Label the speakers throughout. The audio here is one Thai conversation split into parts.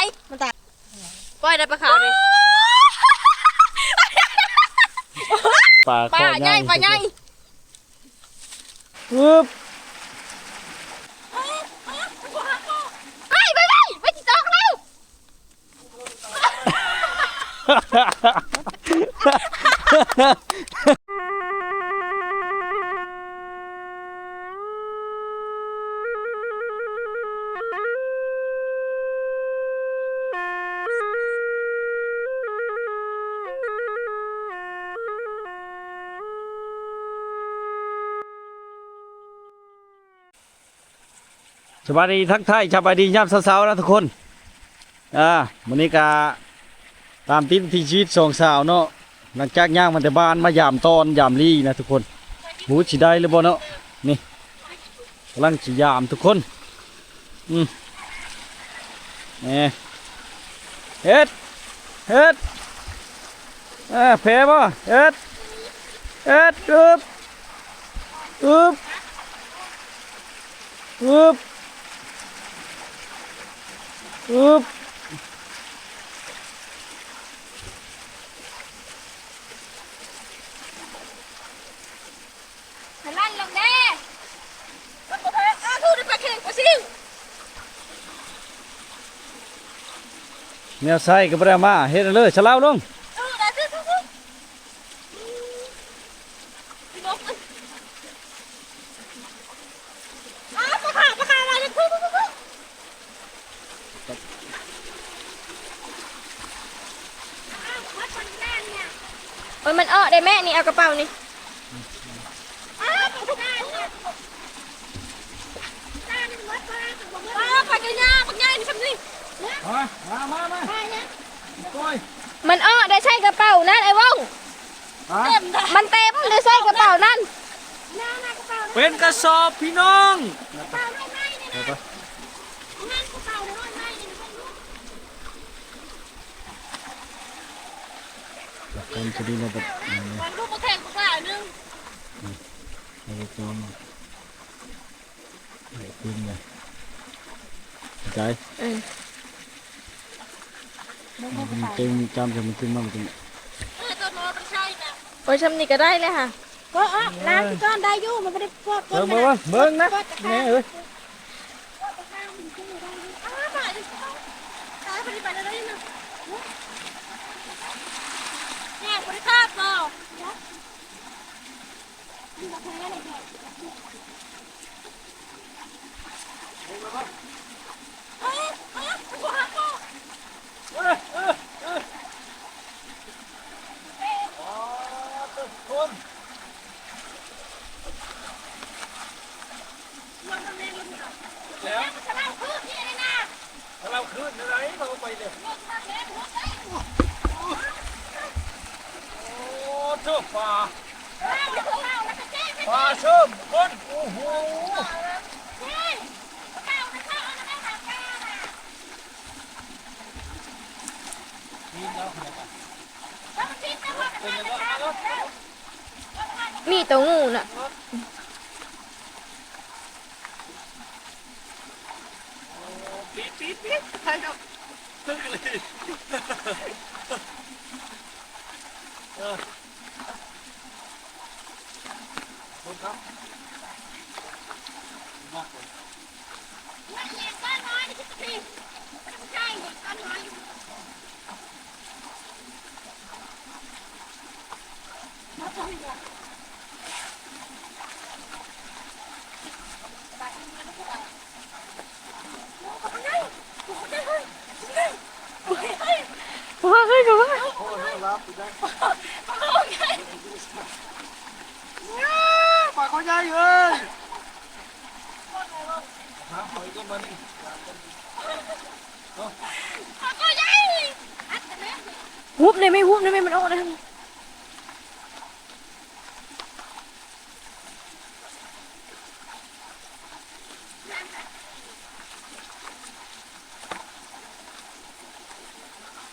Speaker 1: ายมันตายปล่อยได้ปลาขาวเลย
Speaker 2: ปลา
Speaker 1: ปลา
Speaker 2: ข้อ
Speaker 1: ใหญ่ปลาใหญ่
Speaker 2: ปึ๊บ
Speaker 1: ไปไปไปไปจิตอกแล้ว
Speaker 2: สวัสดีทักทายสวัสดียามเช้าๆนะทุกคนอ่าวันนี้ก็ตามติดที่ชีวิตสองสาวเนาะหลังจากย่างมันแต่บ้านมายามตอนยามลี่นะทุกคนหูสิได้หรือบ่เนาะนี่กำลังสิยามทุกคนอืมนี่เฮ็ดเฮ็ดอ่าแพ้บ่เฮ็ดเฮ็ดอึบอึบอึบ อึบ
Speaker 1: หันลั่นลงแน่มันบ่แพ้อ้าวทูได้ปลาเข่งปลาซิว
Speaker 2: แนวใส่ก็บ่ได้มาเฮ็ดเอาเลยฉลาวลง
Speaker 1: เออได้ซิทุกพี่นกอ้าวปลาขาวปลาขาวอะไรเนี่ยทุกทุกทุก เอ้ยมันเออได้แม่นี่เอากระเป๋านี่อ้าวปลาขาวเนี่ยอ้าวปลาเจ้าหน้าปลาใหญ่นี่ทำนี่
Speaker 2: มามามามาก้อย
Speaker 1: มันเออได้ใช่กระเป๋านั่นไอ้ว่อง
Speaker 2: ฮะ
Speaker 1: มันเต็มได้ใช่กระเป๋านั่น
Speaker 2: เป็นกระสอบพี่น้อง คนจะดีนะแบบ
Speaker 1: มันลูกแข่งปลาหนึ่ง
Speaker 2: ให้กินให้กินเลยใจเออมันเต็มจำจะมันขึ้นมามันขึ้น
Speaker 1: เออตัวน้อยมันใช่นะโอ้ยชำนี่ก็ได้เลยค่ะ
Speaker 3: ก็อะล้างก้อนได้ยู่มันไม่ได้พวก
Speaker 2: เบิ่งเบิ่งเบิ่งนะแม่เอ้ย
Speaker 1: อ้าวไปดิตายไปดิไปเลยได้ยังแง่บริภาพเปล่าเอ้ยเอ้ยหัวหักอะ
Speaker 2: คน
Speaker 1: แล้วมันจะเล่าพื้นที่อะไรนะ
Speaker 2: เราขึ้นอะไรเราไปเลย
Speaker 1: ลงมาแล้วหัวใจ
Speaker 2: โอ้เจ้าป่า
Speaker 1: แล้วก็แจ้งไป
Speaker 2: ป่าเชื่อมคนโอ้โห
Speaker 1: เฮ้ยเล่าแล้วก็เอาแล้วก็หาปลาน่ะแล้วมันคิดนะว่ามันมาจะทำแล้ว มีตัวงูน่ะ
Speaker 2: ปี๊ดปี๊ดปี๊ดใช่ครับตึ้งเลยเออคนครับมากเลย
Speaker 1: มันเลี้ยงก้อนน้อยนี่คิดสิไม่ใช่เด็กก้อนน้อยอยู่มาทำอีกอะไปมันก็ได้โอ้โหได้โอ้โหได้เฮ้ยได้โอ้โหได้
Speaker 3: ว้าเฮ้ยกับว่า
Speaker 2: โอ้ยรับไปได้
Speaker 1: โอ้โหได้
Speaker 2: ปากเขาใหญ่เลยหาหอยก็มัน
Speaker 1: โอ้โหได้อัดแต่แม่
Speaker 3: ฮุบเลยไม่ฮุบเลยไม่มันออกเลย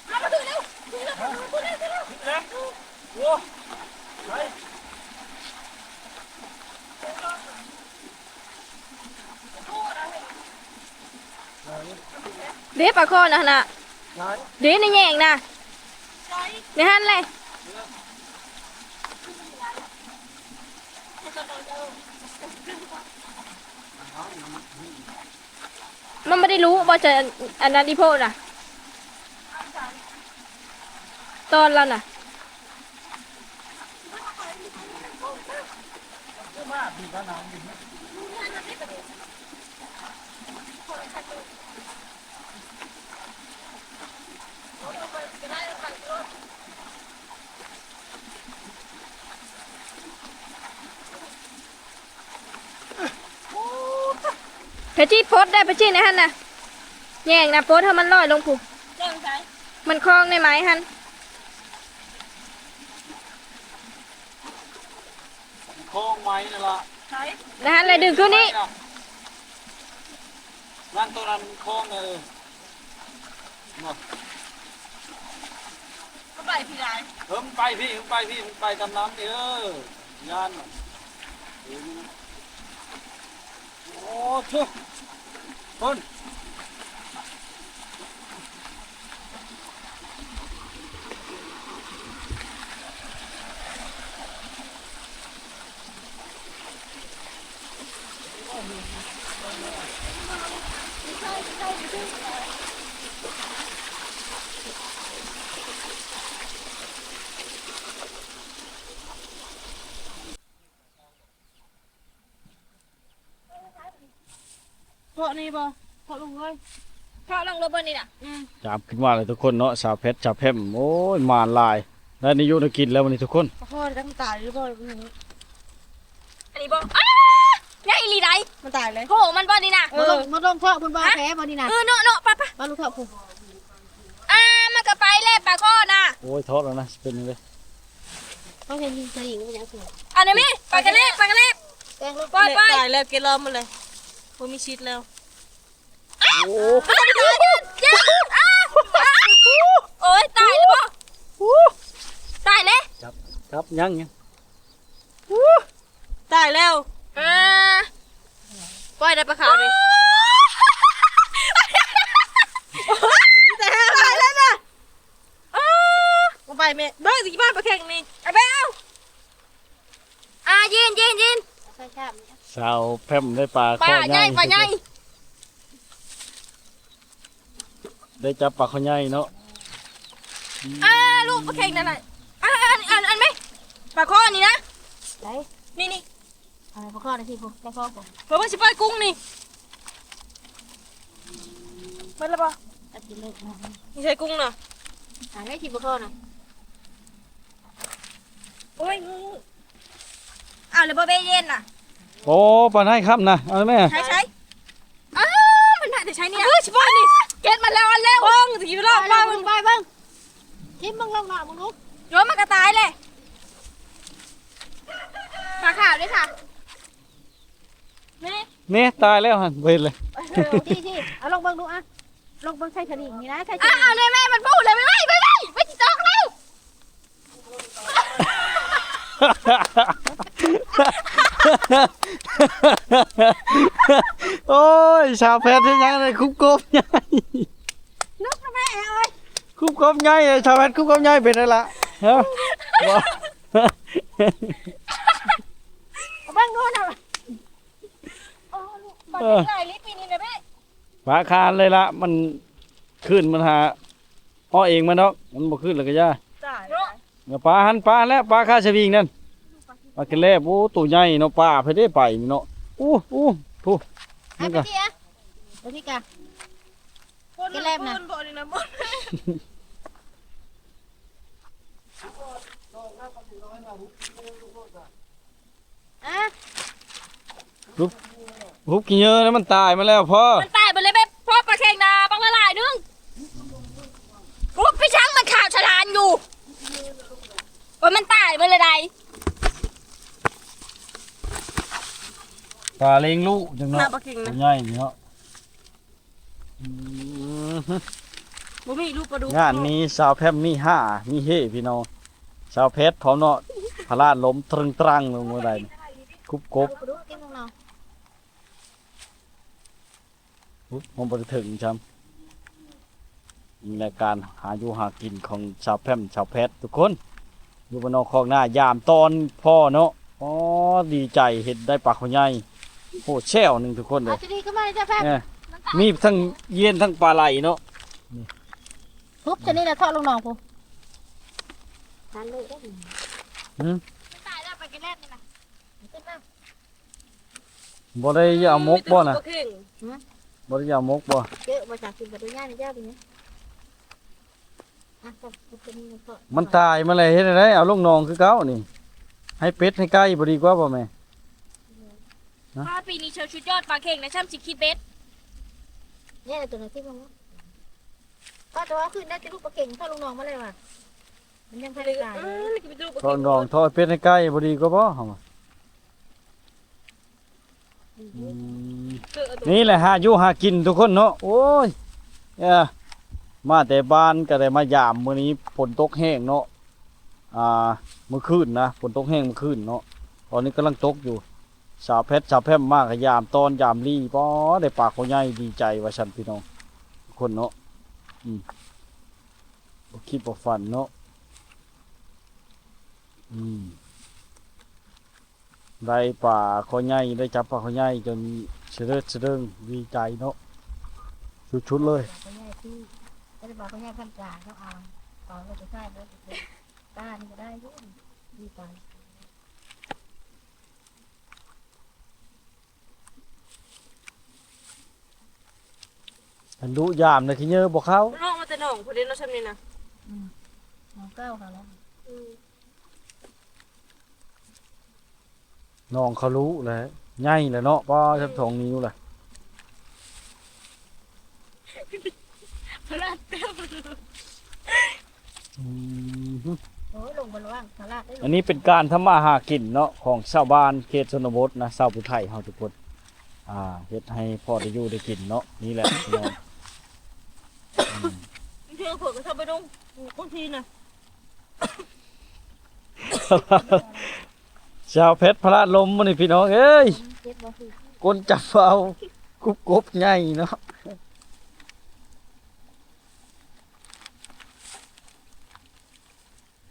Speaker 1: เอามาดูเร็วดูเร็วดูเร็วดูเร็ว
Speaker 2: แล้วโอ้ไป
Speaker 3: เด้ปลาคอนะน่ะเด้ในแยงนะในหันเลยมันไม่ได้รู้ว่าจะอันนั้นอีโพดอะตอนเราน่ะ เพชรที่โพสต์ได้เพชรที่ในหันนะแย่งนะโพสต์ให้มันลอยลงผูก
Speaker 1: เรื่องใช้
Speaker 3: มันคล้องในไม้หัน
Speaker 2: โค้งไม้นี่ละ
Speaker 1: ใช้
Speaker 3: นะฮะเลยดึงขึ้นนี่
Speaker 2: นั่นตัวนั้นโค้งเลย
Speaker 1: ก็ไปพี่ไร
Speaker 2: เพิ่มไปพี่เพิ่มไปพี่มึงไปตามน้ำเด้อยานน่ะเออนี่นะ โอ้ทุกคน
Speaker 1: เพราะนี่บ่เพราะลุงเอ้ย
Speaker 3: เพราะลงรถบนนี่น่ะ
Speaker 2: จับขึ้นมาเลยทุกคนเนาะสาวเพชรจับแพมโอ้ยมานลายได้นิยุนกินแล้ววันนี้ทุกคน
Speaker 1: พ่อตั้งตายหรือบ่
Speaker 3: อันนี้บอกอ้าใหญ่อีหลีได
Speaker 1: มันตายเลย
Speaker 3: โหมันบ่นี่น่ะ
Speaker 1: มันลงมันลงเทาะมันบ่แพ้บ่นี่นะ
Speaker 3: เออเนาะเนาะไปไป
Speaker 1: มาลูกเทาะผู้
Speaker 3: อ่ามันก็ไปแล้วปลาข้อน่ะ
Speaker 2: โอ้ยทอดแล้วนะเป็นยังไง
Speaker 1: เขาเห็นยิงสลิงมันยังสูง
Speaker 3: อันนี้มิปลากระเล็บปลากระเล็บ
Speaker 1: แกงลูก
Speaker 3: ปล่อยไป
Speaker 1: ตายแล้วเกล้อมมันเลยบ่มีชีดแล้ว
Speaker 2: โอ้
Speaker 3: อ้าวยืดยืดอ้าวอ้าวโอ้ยตายแล้วบ่ตายเลย
Speaker 2: ครับยังยัง
Speaker 1: ตายแล้ว
Speaker 3: อ่า
Speaker 1: ปล่อยได้ปลาขาวเลยแต่ตายแล้วน่ะ
Speaker 3: อ้า
Speaker 1: ลงไปแม่เบิ่งสิบ้านปลาแข็งนี่
Speaker 3: เอาไปเอาอ่ายินยินยิน
Speaker 1: ใช่ใช่
Speaker 2: สาวแพมได้ปลา
Speaker 3: ปลา
Speaker 2: ข้อ
Speaker 3: ใหญ่ปลาใหญ่
Speaker 2: ได้จับปลาข้อใหญ่เนาะ
Speaker 3: อ่าลูกปลาเข่งนั่นแหละอ่าอันอันอันไหมปลาข้อนี่นะ
Speaker 1: ไหน
Speaker 3: นี่นี่
Speaker 1: อะไรปลาข้อนะที่ผู้ปลาข้อผู้
Speaker 3: เพราะว่าสิปล่อยกุ้งนี่มันละปะ
Speaker 1: ตัดกินเลย
Speaker 3: นี่ใช่กุ้งเนาะ
Speaker 1: หาได้ที่ปลาข้อนะ
Speaker 3: โอ้ยอ้าวแล้วบ่เบเย็นน่ะ
Speaker 2: โอ้ปลาไหนครับนะเอาไหม
Speaker 3: ใช้ใช้อ้าวมันน่าจะใช้เนี่ยเออชิบอนนี่ เก็ตมันแล้วอันแล้วบ้งตะกี้ไปรอบ
Speaker 1: ไป
Speaker 3: บ้าง
Speaker 1: มึงไปเบิ่งทิมมึงลงหน้ามึงลุก
Speaker 3: โยนมากระตายเลยปลาขาวด้วยค่ะนี่
Speaker 2: นี่ตายแล้วหันเวรเลย
Speaker 1: ที่ที่เอาลงเบิ่งดูอะลงเบิ่งใช้สลิงนี่นะใช้ส
Speaker 3: อ้า
Speaker 1: ลิง
Speaker 3: วเลยแม่มันพูดเลยไม่ไหวไม่ไหวไม่จิตอกแล้ว
Speaker 2: โอ้ยสาวแพทย์ที่ยังเลยคุบกบใหญ่
Speaker 3: นุกนะแม่เอ้ย
Speaker 2: คุบกบใหญ่เลยสาวแพทย์คุบกบใหญ่เป็นอะไรล่ะฮะว้า
Speaker 3: เอาบ้างดูนะโอ้ลูกปลาที่ไหนลิปปีนี้นะแม่
Speaker 2: ปลาคานเลยละมันขึ้นมันหาอ้อเองมันเนาะมันบ่ขึ้นเลยก็ย่า
Speaker 1: ตาย
Speaker 3: เนาะ
Speaker 2: เดี๋ยวปลาหันปลาแล้วปลาคาชะวิงนั่นปลากระเล็บโอ้ตัวใหญ่เนาะปลาไปได้ไปเนาะอู้อู้ผู้
Speaker 1: ให้
Speaker 2: นี่
Speaker 1: ไป
Speaker 2: ก็
Speaker 1: ที่อะไปที่กะ กินแลบนะ
Speaker 3: บ่นี่นะบ่
Speaker 1: อะ
Speaker 2: ฮุบกี่เยอะแล้วมันตายมาแล้วพ่อ
Speaker 3: มันตายไปเลยแม่พ่อปลาเข่งนาบังละลายนึงกูพี่ช้างมันข่าวฉลานอยู่ว่ามันตายไปเลยใด
Speaker 2: ปลาเลี้ยงลูกจัง
Speaker 1: หน้า
Speaker 2: เนาะ
Speaker 1: ปลาเข็ง
Speaker 2: ตัว
Speaker 1: นะ
Speaker 2: ใหญ่นี่เนาะอืม
Speaker 1: บ่มีลูกปลาดุก
Speaker 2: งานนี้สาวแพมมีห้ามีเฮพี่น้องสาวเพชรพร้อมเนาะพลาดล้มตรึงตรังลงเมื่อใดนี่คุบกบ
Speaker 1: ปลาดุกกินของเรา
Speaker 2: อุ๊ยผมบ่ไปถึงจในการหาอยู่หากินของชาวแพร่มชาวแพทย์ทุกคนอยู่บนนอกคลองหน้ายามตอนพ่อเนาะอ๋อดีใจเห็นได้ปลาเขาใหญ่โหแช่วหนึ่งทุกคนเล
Speaker 4: เอา
Speaker 2: ย
Speaker 4: ทีนี้ก็มาเลยจ้าแพทย์
Speaker 2: เนี่ย มีทั้งเย็นทั้งปลาไหลเนาะ
Speaker 4: ทุบจะนี่แหละทอดลงหนองกูทานเลยได้
Speaker 2: หืม
Speaker 1: มันตายแล้วไปกันแรกนี่นะ
Speaker 4: ขึ้นมา
Speaker 2: บ่ได้เอามกบ่นะ
Speaker 1: ตัวครึ่ง
Speaker 2: บ่ได้เอามกบ่
Speaker 4: เยอะมาจากกินกับตัวย่านี่เจ้าดีไหมอะก็จะมีทอด
Speaker 2: มันตายมาเลยเฮ็ดได้ เอาลงหนองคือเก่านี่ ให้เป็ดให้ไก่บ่ดีกว่าบ่แม่
Speaker 1: ถ้าปีนี้เชียวชุดยอดปลาเข่งนะช่ำสิคิดเบ็ด
Speaker 4: เนี่ยตัวไหนที่มันก็จะว่าขึ้นได้จะลูกปลาเก่งทอดลงหนองมาเลยว่ะมันยังไม่ได้ตาย
Speaker 1: เอ
Speaker 4: เลย
Speaker 1: อนี่ก็ไปดูปลา
Speaker 2: ทอ
Speaker 1: เข่
Speaker 2: ด
Speaker 1: ง
Speaker 2: หนองทอดเป็ดให้ไก่บ่ดีกว่าบ่เฮาว่าอืม
Speaker 1: เออเอาตัว
Speaker 2: นี่แหละหาอยู่หากินทุกคนเนาะโอ้ยเอ้อมาแต่บ้านก็ได้มายามมื้อนี้ฝนตกแห้งเนาะอ่ามื้อคืนนะฝนตกแห้งมื้อคืนเนาะตอนนี้กำลังตกอยู่ สาวเพชรสาวแพมมากยามตอนยามลี่ป้อได้ปากเขาใหญ่ดีใจว่าฉันพี่น้องคนเนาะอืมคิดบ่ฝันเนาะอืมได้ป่าเขาใหญ่ได้จับป่าเขาใหญ่จนเสด็จเสด็จดีใจเนาะชุดๆเลย
Speaker 4: ปลาใหญ่ที่ก็จะบอกปลาใหญ่พันปลางเขาเอาต่อก็จะได้แล้วตานี่ก็ได้ด้วยดีไป
Speaker 2: อันดูยามนะขี้เยอะบอกเขา
Speaker 1: น้องมาแต่หนองพอดีเนาะช่ำนี่นะ
Speaker 4: น้องเก้าเขาแล้ว
Speaker 1: อืม
Speaker 2: น้องเขารู้แหละใหญ่แหละเนาะป้าชับทองนิ้วแหละ
Speaker 1: พระเต้า
Speaker 2: อืม
Speaker 4: โอ้ยลงบนว่างสาราได้
Speaker 2: อันนี้เป็นการทำมาหากินเนาะของชาวบ้านเขตชนบทนะชาวผู้ไทยเฮาทุกคนอ่าเฮ็ดให้พ่อได้อยู่ได้กินเนาะนี่แหละพี่น้องอืม
Speaker 1: เชื่อผมก็ชอบไปดงบางทีนะ
Speaker 2: ชาวเพชรพระลมมื้อนี่พี่น้องเอ้ย
Speaker 4: เจ็บบ่คือ
Speaker 2: ก้นจับเอากุบกบใหญ่เนาะ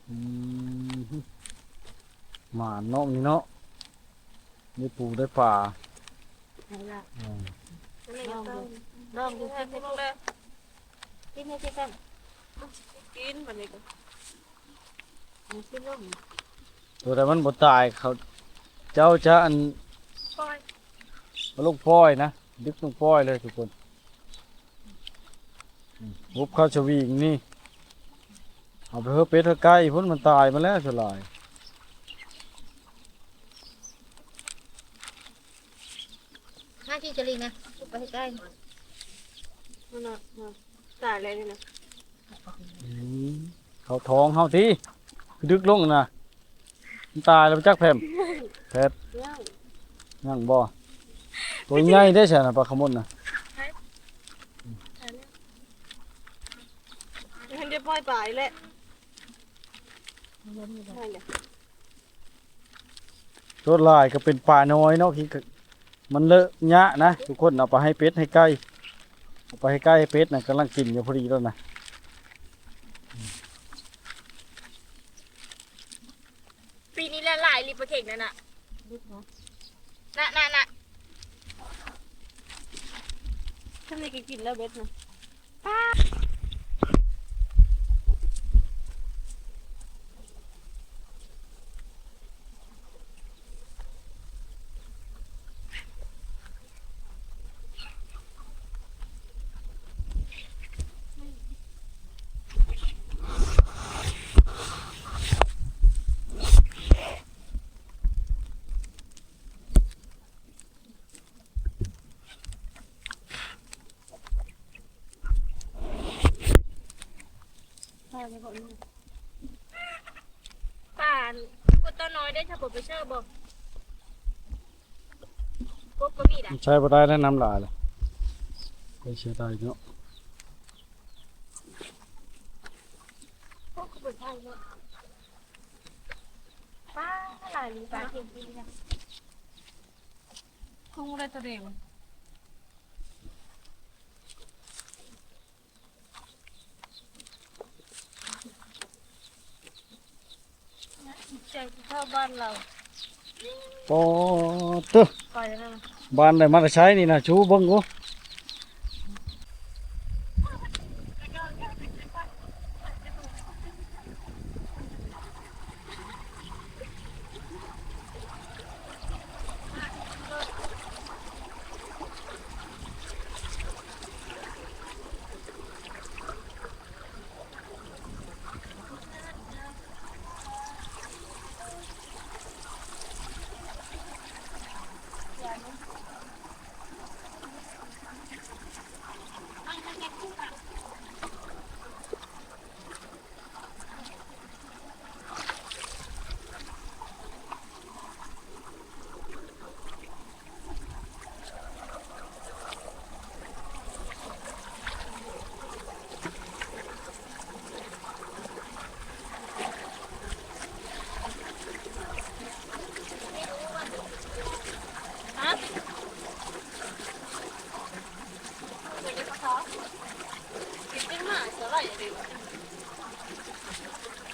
Speaker 2: อืมหมาเนาะนี่เนาะได้ปูได้ป่า
Speaker 4: ไหนล่ะ
Speaker 2: อืม
Speaker 4: ลองดูลองดู
Speaker 1: แค่พวกแล้ว
Speaker 4: กินให้ที่กัน
Speaker 1: กินวันนี้ก็
Speaker 4: มีชิ้นลง
Speaker 2: ตัวแต่มันบ่ตายเขา เจ้าจะอัน
Speaker 1: ปล่อย
Speaker 2: เอาลูกป้อยนะดึกลูกป้อยเลยทุกคนอืมวุบเข้าชวีงนี่เอาไปเฮอะเป็ดเฮอะไก่พุ่นมันตายมาแล้วสลาย
Speaker 4: ห้าที่จะลิงนะไปให้ใกล้
Speaker 1: มันน่ะน่ะ ตายเลยนี่นะ
Speaker 2: อืมเขาท้องเฮาที่ดึกลงนะมันตายแล้วจักแผ่มแพทย์
Speaker 1: ย่าง
Speaker 2: ยังบ่ตัวใหญ่ได้ใช่นะปลาขมนนะ
Speaker 1: ฉันจะปล่อยปลายแหละ
Speaker 4: เงินอยู่แบบ
Speaker 1: นั่นแหละ
Speaker 2: ตัวลายก็เป็นปลาน้อยเนาะที่ก็มันเลอะยะนะทุกคนเอาไปให้เป็ดให้ไก่เอา ไปให้ไก่ให้เป็ดนะกำลังกินอยู่พอดีแล้วนะ
Speaker 1: ปีนี้ละลายรีบปลาเข่งนั่นน่ะ
Speaker 4: ลึกนะ
Speaker 1: น่ะน่ะน่ะทำไมกินกินแล้วเบ็ดนะป่า นกูตัวน้อยได้ถ้าผมไปเชื่อบอกกบก็มีด่ะ
Speaker 2: ใช้บ่ได้แล้วน้ำลายเลยไปเสียดายเนาะ
Speaker 1: กบก็เป็นไทยเนาะป้าหลายลีปลาเข่งปีนี้นะคงได้ตัวเดียว เข้าบ้านเรา
Speaker 2: ปอเต้อ
Speaker 1: ปล่อยแล้วนะ
Speaker 2: บ้านได้มาใช้นี่นะชูเบิ่งกู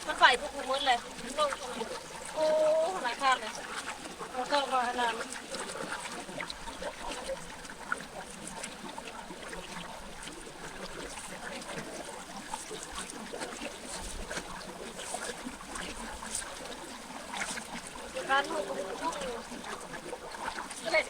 Speaker 1: มันไฟทุกมืดเลยลงตรงนี้โอ้หลายข้างเลยแล้วก็มาขนาดการหูทุกอยู่เลย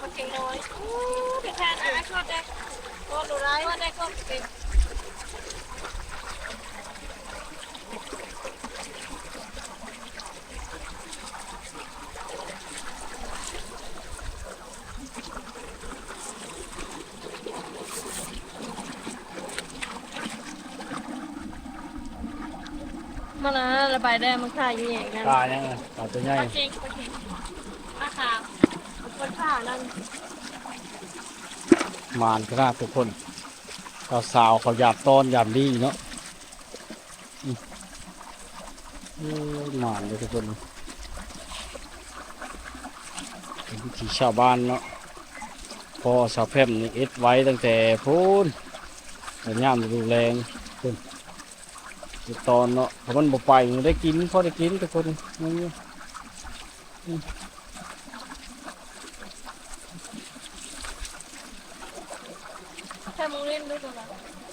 Speaker 1: มันเก่งน้อยอู้เป็นแทนอะชอบได้ก็ดูร้ายว่าได้ก็เป็น มันนะระบายได้มันค่าอยู่อย่างนั้น
Speaker 2: ตายังไงตาตัวใหญ่
Speaker 1: ปลาเค็งปลาเค็งปลาขาวปลาข่านั่น
Speaker 2: มานขนาดทุกคนเราสาวเขาหยาบต้อนหยาบดีเนาะมานเลยทุกคนเป็นวิถีชาวบ้านเนาะพอสาวแพร่มนี่เอ็ดไว้ตั้งแต่พูนแต่ย่ามดูแรงคนตอนเนาะถ้ามันบ่ไปมันได้กินพอได้กินทุกคนนี่
Speaker 1: แค่